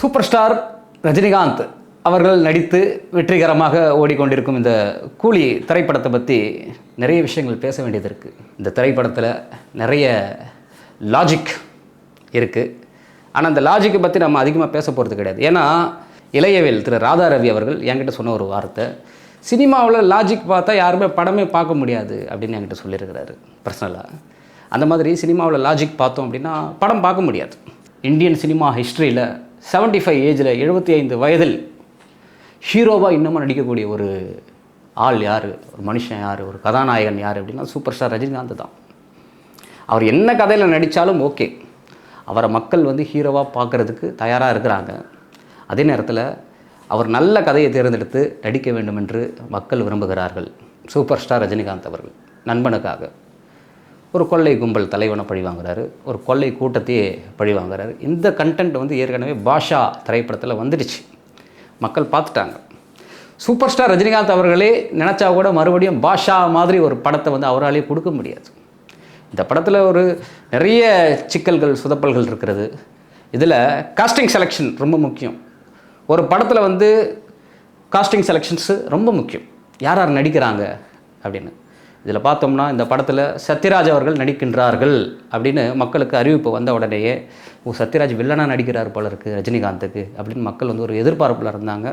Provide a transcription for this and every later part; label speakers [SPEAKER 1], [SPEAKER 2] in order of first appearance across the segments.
[SPEAKER 1] Super star Rajinikanth அவர்கள் நடித்து வெற்றிகரமாக ஓடிக்கொண்டிருக்கும் இந்த கூலி திரைப்படத்தை பற்றி நிறைய விஷயங்கள் பேச வேண்டியது இருக்குது இந்த திரைப்படத்தில் நிறைய லாஜிக் இருக்குது ஆனால் அந்த லாஜிக்கை பற்றி நம்ம அதிகமாக பேச போகிறது கிடையாது. ஏன்னா இளையவேல் திரு ராதா ரவி அவர்கள் என்கிட்ட சொன்ன ஒரு வார்த்தை சினிமாவில் லாஜிக் பார்த்தா யாருமே படமே பார்க்க முடியாது அப்படின்னு என்கிட்ட சொல்லியிருக்கிறாரு பர்சனலாக அந்த மாதிரி சினிமாவில் லாஜிக் பார்த்தோம் அப்படின்னா படம் பார்க்க முடியாது. இந்தியன் சினிமா ஹிஸ்ட்ரியில் 75 ஃபைவ் ஏஜில் எழுபத்தி ஐந்து வயதில் ஹீரோவாக இன்னமும் நடிக்கக்கூடிய ஒரு ஆள் யார்? ஒரு மனுஷன் யார்? ஒரு கதாநாயகன் யார் அப்படின்னா சூப்பர் ஸ்டார் ரஜினிகாந்த் தான். அவர் என்ன கதையில் நடித்தாலும் ஓகே அவரை மக்கள் வந்து ஹீரோவாக பார்க்குறதுக்கு தயாராக இருக்கிறாங்க. அதே நேரத்தில் அவர் நல்ல கதையை தேர்ந்தெடுத்து நடிக்க வேண்டும் என்று மக்கள் விரும்புகிறார்கள். சூப்பர் ஸ்டார் ரஜினிகாந்த் அவர்கள் நண்பனுக்காக. ஒரு கொள்ளை கும்பல் தலைவனை பழி வாங்குறாரு ஒரு கொள்ளை கூட்டத்தையே பழி வாங்குறாரு. இந்த கண்டென்ட் வந்து ஏற்கனவே பாஷா திரைப்படத்தில் வந்துடுச்சு. மக்கள் பார்த்துட்டாங்க. சூப்பர் ஸ்டார் ரஜினிகாந்த் அவர்களே நினச்சா கூட மறுபடியும் பாஷா மாதிரி ஒரு படத்தை வந்து அவராலே கொடுக்க முடியாது. இந்த படத்தில் ஒரு நிறைய சிக்கல்கள் சுதப்பல்கள் இருக்கிறது. இதில் காஸ்டிங் செலெக்ஷன் ரொம்ப முக்கியம். ஒரு படத்தில் வந்து காஸ்டிங் செலெக்ஷன்ஸு ரொம்ப முக்கியம். யார் யார் நடிக்கிறாங்க அப்படின்னு. இதில் பார்த்தோம்னா இந்த படத்தில் சத்யராஜ் அவர்கள் நடிக்கின்றார்கள் அப்படின்னு மக்களுக்கு அறிவிப்பு வந்த உடனேயே ஓ சத்யராஜ் வில்லனாக நடிக்கிறார் போல இருக்குது ரஜினிகாந்துக்கு அப்படின்னு மக்கள் வந்து ஒரு எதிர்பார்ப்பில் இருந்தாங்க.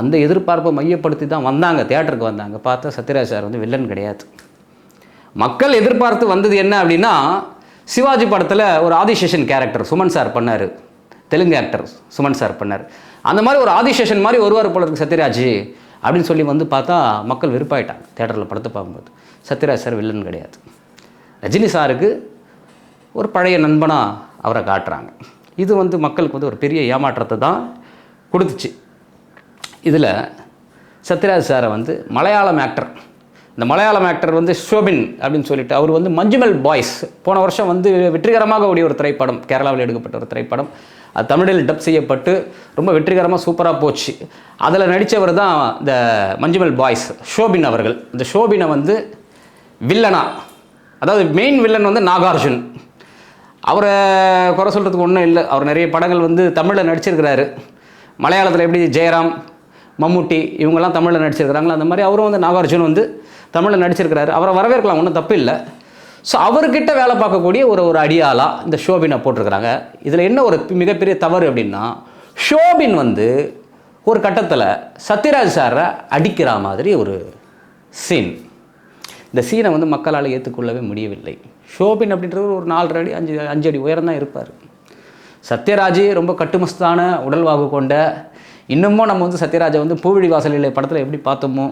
[SPEAKER 1] அந்த எதிர்பார்ப்பை மையப்படுத்தி தான் வந்தாங்க தேட்டருக்கு வந்தாங்க. பார்த்தா சத்யராஜ் சார் வந்து வில்லன் கிடையாது. மக்கள் எதிர்பார்த்து வந்தது என்ன அப்படின்னா சிவாஜி படத்தில் ஒரு ஆதிசேஷன் கேரக்டர் சுமன் சார் பண்ணார். தெலுங்கு ஆக்டர் சுமன் சார் பண்ணார். அந்த மாதிரி ஒரு ஆதிசேஷன் மாதிரி ஒருவார் போல இருக்கு சத்யராஜ். அப்படின்னு சொல்லி வந்து பார்த்தா மக்கள் வெறுப்பாயிட்டாங்க. தேட்டரில் படத்தை பார்க்கும்போது. சத்யராஜ் சார் வில்லன் கிடையாது. ரஜினி சாருக்கு ஒரு பழைய நண்பனாக அவரை காட்டுறாங்க. இது வந்து மக்களுக்கு வந்து ஒரு பெரிய ஏமாற்றத்தை தான் கொடுத்துச்சு. இதில் சத்யராஜ் சாரை வந்து மலையாளம் ஆக்டர் இந்த மலையாளம் ஆக்டர் வந்து ஷோபின் அப்படின்னு சொல்லிட்டு அவர் வந்து மஞ்சுமெல் பாய்ஸ். போன வருஷம் வந்து வெற்றிகரமாக ஓடிய ஒரு திரைப்படம் கேரளாவில் எடுக்கப்பட்ட ஒரு திரைப்படம். அது தமிழில் டப் செய்யப்பட்டு ரொம்ப வெற்றிகரமாக சூப்பராக போச்சு. அதில் நடித்தவர் தான் இந்த மஞ்சுமல் பாய்ஸ் ஷோபின் அவர்கள். இந்த ஷோபினை வந்து வில்லனா அதாவது மெயின் வில்லன் வந்து நாகார்ஜுன். அவரை குறை சொல்கிறதுக்கு ஒன்றும் இல்லை. அவர் நிறைய படங்கள் வந்து தமிழில் நடிச்சிருக்கிறாரு. மலையாளத்தில் எப்படி ஜெயராம் மம்முட்டி இவங்கெல்லாம் தமிழில் நடிச்சிருக்கிறாங்களோ அந்த மாதிரி அவரும் வந்து நாகார்ஜுன் வந்து தமிழில் நடிச்சிருக்கிறாரு. அவரை வரவேற்கலாம் ஒன்றும் தப்பு இல்லை. ஸோ அவர்கிட்ட வேலை பார்க்கக்கூடிய ஒரு ஒரு அடியாலாக இந்த ஷோபினை போட்டிருக்கிறாங்க. இதில் என்ன ஒரு மிகப்பெரிய தவறு அப்படின்னா ஷோபின் வந்து ஒரு கட்டத்தில் சத்யராஜ் சாரை அடிக்கிற மாதிரி ஒரு சீன் இந்த சீனை வந்து மக்களால் ஏற்றுக்கொள்ளவே முடியவில்லை. ஷோபின் அப்படின்றது ஒரு நாலரை அடி அஞ்சு அஞ்சு அடி உயரம் தான் இருப்பார். சத்யராஜே ரொம்ப கட்டுமஸ்தான உடல்வாகு கொண்ட இன்னமும் நம்ம வந்து சத்யராஜை வந்து பூவிழி வாசலில் படத்தில் எப்படி பார்த்தோமோ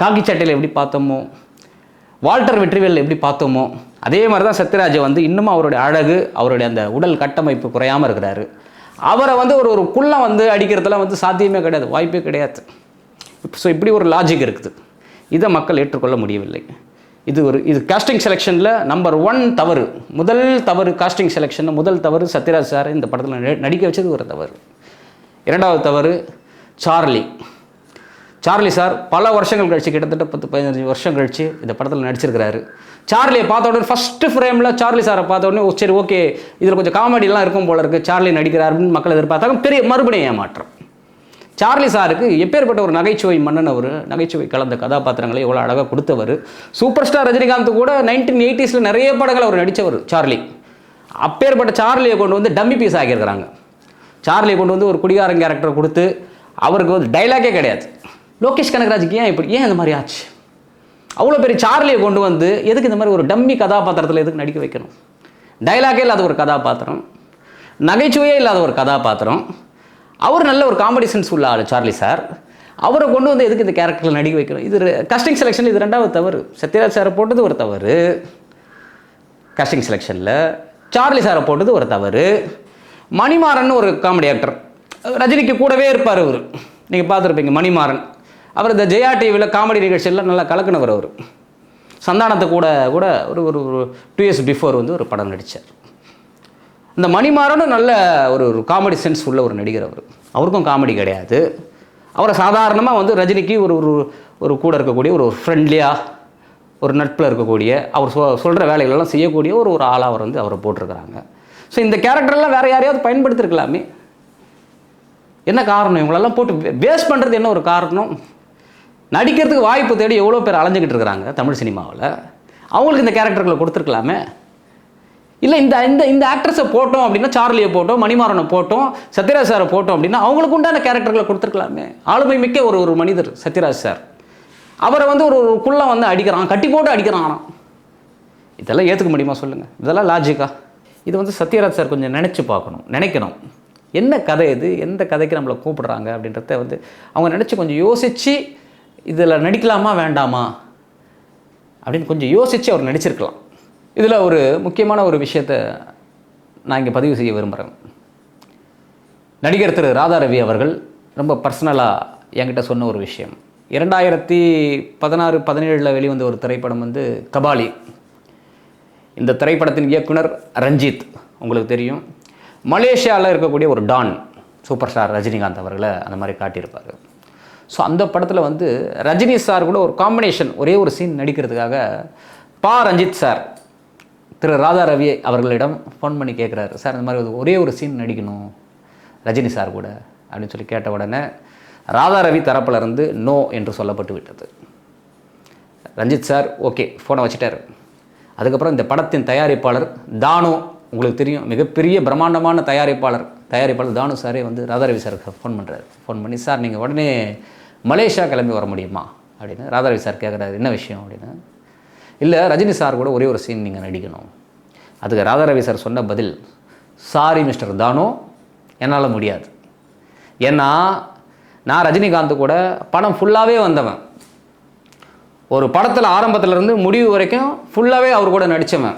[SPEAKER 1] காக்கி சட்டையில் எப்படி பார்த்தோமோ வால்டர் வெற்றிவேல் எப்படி பார்த்தோமோ அதே மாதிரி தான் சத்யராஜை வந்து இன்னமும் அவருடைய அழகு அவருடைய அந்த உடல் கட்டமைப்பு குறையாமல் இருக்கிறாரு. அவரை வந்து ஒரு ஒரு குள்ளம் வந்து அடிக்கிறதுலாம் வந்து சாத்தியமே கிடையாது வாய்ப்பே கிடையாது. ஸோ இப்படி ஒரு லாஜிக் இருக்குது. இதை மக்கள் ஏற்றுக்கொள்ள முடியவில்லை. இது ஒரு இது காஸ்டிங் செலெக்ஷனில் நம்பர் ஒன் தவறு. முதல் தவறு காஸ்டிங் செலெக்ஷனில் முதல் தவறு சத்யராஜ் சார் இந்த படத்தில் நடிக்க வச்சது ஒரு தவறு. இரண்டாவது தவறு சார்லி. சார்லி சார் பல வருஷங்கள் கழிச்சு கிட்டத்தட்ட பத்து பதினஞ்சு வருஷம் கழிச்சு இந்த படத்தில் நடிச்சிருக்கிறாரு. சார்லியை பார்த்த உடனே ஃபஸ்ட்டு ஃப்ரேமில் சார்லி சாரை பார்த்த உடனே சரி ஓகே இதில் கொஞ்சம் காமெடிலாம் இருக்கும் போல இருக்குது சார்லி நடிக்கிறார் அப்படின்னு மக்கள் எதிர்பார்த்தாங்க. பெரிய மறுபடியும் ஏமாற்றம். சார்லி சாருக்கு எப்பேற்பட்ட ஒரு நகைச்சுவை மன்னன் அவர் நகைச்சுவை கலந்த கதாபாத்திரங்களை எவ்வளோ அழகாக கொடுத்தவர். சூப்பர் ஸ்டார் ரஜினிகாந்த் கூட நைன்டீன் எயிட்டிஸில் நிறைய படங்கள் அவர் நடித்தவர் சார்லி. அப்பேற்பட்ட சார்லியை கொண்டு வந்து டம்மி பீஸ் ஆகியிருக்கிறாங்க சார்லியை கொண்டு வந்து ஒரு குடிகாரன் கேரக்டர் கொடுத்து அவருக்கு வந்து டைலாக்கே கிடையாது. லோகேஷ் கனகராஜுக்கு ஏன் இப்படி ஏன் இந்த மாதிரி ஆச்சு? அவ்வளோ பெரிய சார்லியை கொண்டு வந்து எதுக்கு இந்த மாதிரி ஒரு டம்மி கதாபாத்திரத்தில் எதுக்கு நடிக்க வைக்கணும்? டைலாகே இல்லாத ஒரு கதாபாத்திரம். நகைச்சுவையே இல்லாத ஒரு கதாபாத்திரம். அவர் நல்ல ஒரு காமெடி சென்ஸ் உள்ள ஆள் சார்லி சார் அவரை கொண்டு வந்து எதுக்கு இந்த கேரக்டரில் நடிக்க வைக்கணும்? இது கஸ்டிங் செலெக்ஷன் இது ரெண்டாவது தவறு. சத்யராஜ் சாரை போட்டது ஒரு தவறு. கஸ்டிங் செலெக்ஷனில் சார்லி சாரை போட்டது ஒரு தவறு. மணிமாறன் ஒரு காமெடி ஆக்டர் ரஜினிக்கு கூடவே இருப்பார் அவர் நீங்கள் பார்த்துருப்பீங்க மணிமாறன். அவர் இந்த ஜெயா டிவியில் காமெடி நிகழ்ச்சியெல்லாம் நல்லா கலக்குனவர் அவர். சந்தானத்தை கூட கூட ஒரு ஒரு டூ இயர்ஸ் பிஃபோர் வந்து ஒரு படம் நடித்தார் இந்த மணிமாறனும் நல்ல ஒரு ஒரு காமெடி சென்ஸ் உள்ள ஒரு நடிகர் அவர். அவருக்கும் காமெடி கிடையாது. அவரை சாதாரணமாக வந்து ரஜினிக்கு ஒரு ஒரு ஒரு கூட இருக்கக்கூடிய ஒரு ஃப்ரெண்ட்லியாக ஒரு நட்பில் இருக்கக்கூடிய அவர் சொ சொல்கிற வேலைகளெல்லாம் செய்யக்கூடிய ஒரு ஒரு ஆளாக அவர் வந்து அவரை போட்டிருக்கிறாங்க. ஸோ இந்த கேரக்டர்லாம் வேறு யாரையாவது பயன்படுத்திருக்கலாமே? என்ன காரணம்? இவங்களெல்லாம் போட்டு வேஸ்ட் பண்ணுறது என்ன ஒரு காரணம்? நடிக்கிறதுக்கு வாய்ப்பு தேடி எவ்வளோ பேர் அலைஞ்சிக்கிட்டு இருக்கிறாங்க தமிழ் சினிமாவில். அவங்களுக்கு இந்த கேரக்டர்களை கொடுத்துருக்கலாமே? இல்லை இந்த இந்த இந்த ஆக்ட்ரஸை போட்டோம் அப்படின்னா சார்லியை போட்டோம் மணிமாறனை போட்டோம் சத்யராஜ் சாரை போட்டோம் அப்படின்னா அவங்களுக்கு உண்டான கேரக்டர்களை கொடுத்துருக்கலாமே? ஆளுமை மிக்க ஒரு ஒரு மனிதர் சத்யராஜ் சார். அவரை வந்து ஒரு ஒரு குள்ளை வந்து அடிக்கிறான் கட்டி போட்டு அடிக்கிறான் இதெல்லாம் ஏற்றுக்க முடியுமா சொல்லுங்கள் இதெல்லாம் லாஜிக்கா இது வந்து சத்யராஜ் சார் கொஞ்சம் நினச்சி பார்க்கணும் நினைக்கணும். என்ன கதை இது? எந்த கதைக்கு நம்மளை கூப்பிடுறாங்க அப்படின்றத வந்து அவங்க நினச்சி கொஞ்சம் யோசித்து இதில் நடிக்கலாமா வேண்டாமா அப்படின்னு கொஞ்சம் யோசித்து அவர் நடிச்சிருக்கலாம். இதில் ஒரு முக்கியமான ஒரு விஷயத்தை நான் இங்கே பதிவு செய்ய விரும்புகிறேன். நடிகர் திரு ராதா ரவி அவர்கள் ரொம்ப பர்சனலாக என்கிட்ட சொன்ன ஒரு விஷயம். இரண்டாயிரத்தி பதினாறு பதினேழில் வெளிவந்த ஒரு திரைப்படம் வந்து கபாலி. இந்த திரைப்படத்தின் இயக்குனர் ரஞ்சித் உங்களுக்கு தெரியும். மலேசியாவில் இருக்கக்கூடிய ஒரு டான் சூப்பர் ஸ்டார் ரஜினிகாந்த் அவர்களை அந்த மாதிரி காட்டியிருப்பார். ஸோ அந்த படத்தில் வந்து ரஜினி சார் கூட ஒரு காம்பினேஷன் ஒரே ஒரு சீன் நடிக்கிறதுக்காக பா. ரஞ்சித் சார் திரு. ராதா ரவி அவர்களிடம் ஃபோன் பண்ணி கேட்குறாரு சார் இந்த மாதிரி ஒரு- ஒரே ஒரு சீன் நடிக்கணும் ரஜினி சார் கூட அப்படின்னு சொல்லி கேட்ட உடனே ராதா ரவி தரப்பிலிருந்து நோ என்று சொல்லப்பட்டு விட்டது. ரஞ்சித் சார் ஓகே ஃபோனை வச்சுட்டாரு. அதுக்கப்புறம் இந்த படத்தின் தயாரிப்பாளர் தானு உங்களுக்கு தெரியும் மிகப்பெரிய பிரம்மாண்டமான தயாரிப்பாளர் தயாரிப்பாளர் தானு சாரே வந்து ராதாரவி சாருக்கு ஃபோன் பண்ணுறாரு ஃபோன் பண்ணி சார் நீங்கள் உடனே மலேசியா கிளம்பி வர முடியுமா? அப்படின்னு ராதாரவி சார் கேட்குறாரு என்ன விஷயம்? அப்படின்னு. இல்லை ரஜினி சார் கூட ஒரே ஒரு சீன் நீங்கள் நடிக்கணும். அதுக்கு ராதாரவி சார் சொன்ன பதில் சாரி மிஸ்டர் தானோ. என்னால் முடியாது. ஏன்னா நான் ரஜினிகாந்த் கூட படம் ஃபுல்லாகவே வந்தவன். ஒரு படத்தில் ஆரம்பத்துலேருந்து முடிவு வரைக்கும் ஃபுல்லாகவே அவர் கூட நடித்தவன்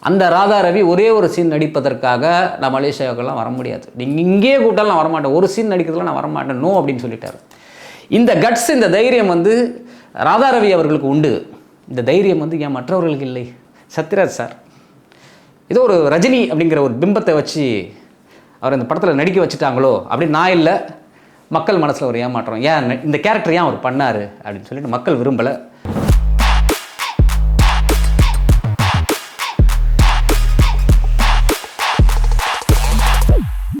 [SPEAKER 1] அந்த ராதா ரவி ஒரே ஒரு சீன் நடிப்பதற்காக நான் மலேசியாவுக்கெல்லாம் வர முடியாது. நீங்கள் இங்கேயே கூப்பிட்டாலும் நான் வரமாட்டேன். ஒரு சீன் நடிக்கிறதுல நான் வரமாட்டேன். நோ அப்படின்னு சொல்லிட்டாரு. இந்த கட்ஸ் இந்த தைரியம் வந்து ராதாரவி அவர்களுக்கு உண்டு. இந்த தைரியம் வந்து ஏன் மற்றவர்களுக்கு இல்லை? சத்யராஜ் சார். ஏதோ ஒரு ரஜினி அப்படிங்கிற ஒரு பிம்பத்தை வச்சு அவர் இந்த படத்தில் நடிக்க வச்சுட்டாங்களோ அப்படின்னு நான் இல்லை. மக்கள் மனசில் ஒரு ஏமாற்றம். ஏன் இந்த கேரக்டர் ஏன் அவர் பண்ணார் அப்படின்னு சொல்லிட்டு மக்கள் விரும்பலை.